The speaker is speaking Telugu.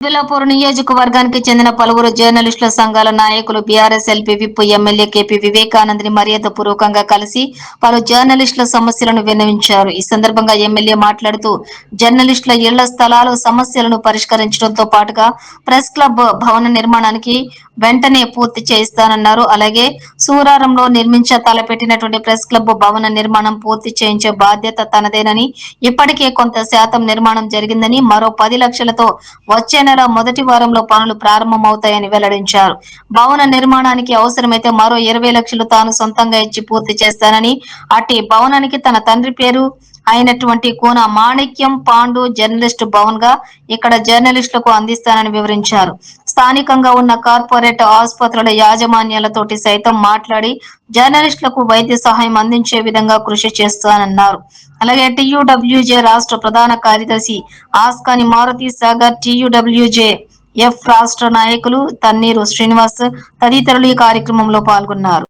బిలాపూర్ నియోజకవర్గానికి చెందిన పలువురు జర్నలిస్టుల సంఘాల నాయకులు BRS LP whip MLA KP వివేకానందని మర్యాద పూర్వకంగా కలిసి పలు జర్నలిస్టుల సమస్యలను విన్నవించారు. ఈ సందర్భంగా ఎమ్మెల్యే మాట్లాడుతూ జర్నలిస్టుల ఇళ్ళ స్థలాలు సమస్యలను పరిష్కరించడంతో పాటుగా ప్రెస్ క్లబ్ భవన నిర్మాణానికి వెంటనే పూర్తి చేయిస్తానన్నారు. అలాగే సూరారంలో నిర్మించ తలపెట్టినటువంటి ప్రెస్ క్లబ్ భవన నిర్మాణం పూర్తి చేయించే బాధ్యత తనదేనని ఇప్పటికే కొంత శాతం నిర్మాణం జరిగిందని మరో పది లక్షలతో వచ్చే నెల మొదటి వారంలో పనులు ప్రారంభమవుతాయని వెల్లడించారు. భవన నిర్మాణానికి అవసరమైతే మరో ఇరవై లక్షలు తాను సొంతంగా ఇచ్చి పూర్తి చేస్తానని అట్టి భవనానికి తన తండ్రి పేరు అయినటువంటి కోన మాణిక్యం పాండు జర్నలిస్ట్ భవన్గా ఇక్కడ జర్నలిస్టులకు అందిస్తానని వివరించారు. స్థానికంగా ఉన్న కార్పొరేట్ ఆసుపత్రుల యాజమాన్యాలతోటి సైతం మాట్లాడి జర్నలిస్టులకు వైద్య సహాయం అందించే విధంగా కృషి చేస్తానన్నారు. అలాగే టియుడబ్ల్యూజే రాష్ట్ర ప్రధాన కార్యదర్శి ఆస్కాని మారుతి సాగర్ టియుడబ్ల్యూజే ఎఫ్ రాష్ట్ర నాయకులు తన్నీరు శ్రీనివాస్ తదితరులు ఈ కార్యక్రమంలో పాల్గొన్నారు.